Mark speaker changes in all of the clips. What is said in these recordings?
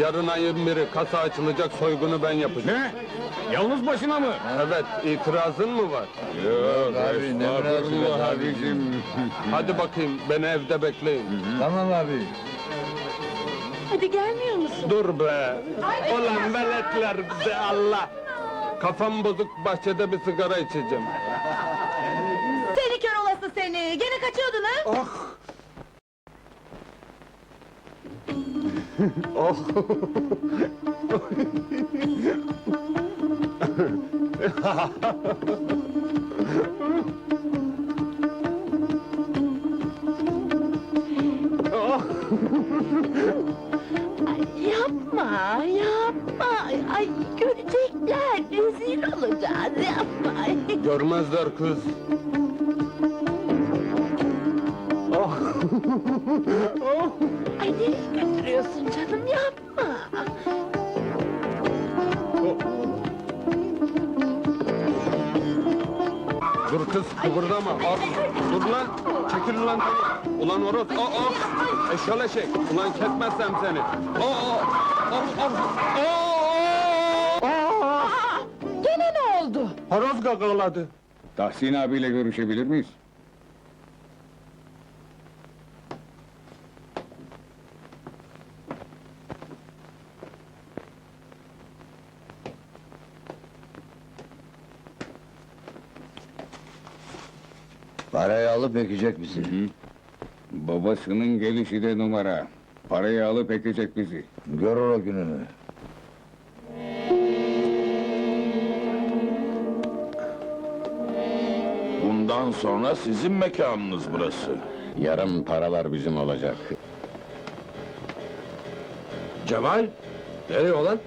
Speaker 1: Yarın ayın biri kasa açılacak soygunu ben yapacağım.
Speaker 2: Ne? Yalnız başına mı?
Speaker 1: Evet, itirazın mı var?
Speaker 2: Yok
Speaker 3: abi, ne münasebet abicim.
Speaker 1: Hadi bakayım, beni evde bekleyin.
Speaker 3: Tamam abi.
Speaker 4: Hadi gelmiyor musun?
Speaker 1: Dur be! Ulan veletler bize Allah! Kafam bozuk, bahçede bir sigara içeceğim.
Speaker 4: Seni kör olası seni! Gene kaçıyordun ha?
Speaker 1: Oh! Oh!
Speaker 4: Ay, yapma, yapma! Ay görecekler, rezil olacağız, yapma!
Speaker 1: Görmezler kız. Oh! oh!
Speaker 4: Ay nereye götürüyorsun canım, yapma!
Speaker 1: Dur kız, kıvırdama. Ar, dur lan, çekil lan. Ulan oros, o o. Eşyal eşek, ulan kesmezsem seni. O o, o o, o o.
Speaker 4: Gene ne oldu?
Speaker 1: Horoz gagaladı.
Speaker 2: Tahsin abiyle görüşebilir miyiz?
Speaker 3: Parayı alıp ekecek bizi.
Speaker 2: Babasının gelişi de numara. Parayı alıp ekecek bizi.
Speaker 3: Görür o gününü.
Speaker 5: Bundan sonra sizin mekanınız burası.
Speaker 2: Yarın paralar bizim olacak.
Speaker 1: Cemal, nereye olan?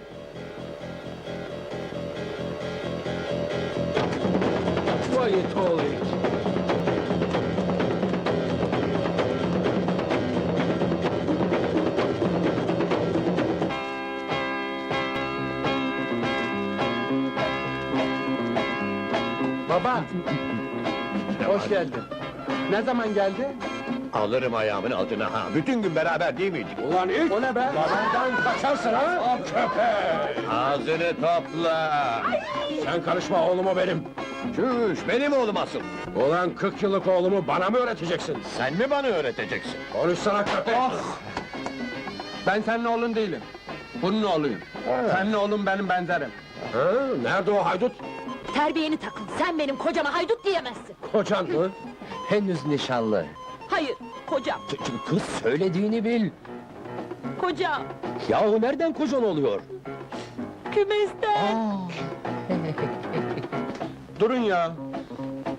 Speaker 1: Vay it holy. Baba, hoş geldin. Ne zaman geldi?
Speaker 5: Alırım ayağımın altına ha. Bütün gün beraber değil miydik?
Speaker 1: Ulan ilk... O ne be?
Speaker 5: Benden kaçarsın ha? Köpek! Ağzını topla! Sen karışma oğluma benim. Çüş, benim oğlum asıl.
Speaker 1: Ulan 40 yıllık oğlumu bana mı öğreteceksin?
Speaker 5: Sen mi bana öğreteceksin?
Speaker 1: Konuşsana köpek! Ben senin oğlun değilim. Bunun oğluyum. Senin oğlun benim benzerim.
Speaker 5: Ha, nerede o haydut?
Speaker 4: Terbiyeni takın, sen benim kocama haydut diyemezsin!
Speaker 5: Kocan mı?
Speaker 3: Henüz nişanlı.
Speaker 4: Hayır, kocam,
Speaker 5: Kız söylediğini bil.
Speaker 4: kocam!
Speaker 5: Yahu nereden kocan oluyor?
Speaker 4: Kümesten!
Speaker 1: Durun ya!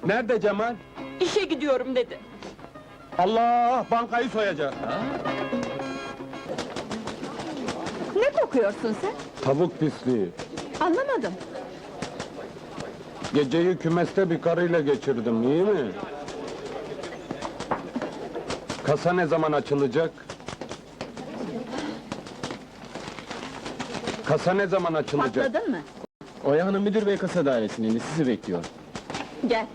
Speaker 1: Nerede Cemal?
Speaker 4: İşe gidiyorum dedi.
Speaker 1: Allah! Bankayı soyacak.
Speaker 4: Ne kokuyorsun sen?
Speaker 1: Tavuk pisliği.
Speaker 4: Anlamadım.
Speaker 1: Geceyi kümeste bir karıyla geçirdim, iyi mi? Kasa ne zaman açılacak? Kasa ne zaman açılacak?
Speaker 4: Patladın mı?
Speaker 6: Oya Hanım müdür bey kasa dairesinin sizi bekliyor.
Speaker 4: Gel.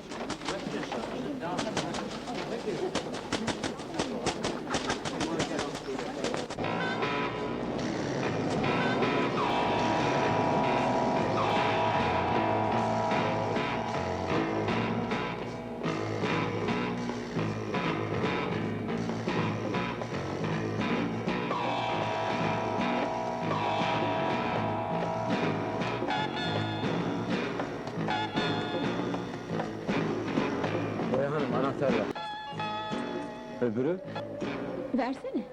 Speaker 6: Ver.
Speaker 1: Öbürü?
Speaker 4: Versene.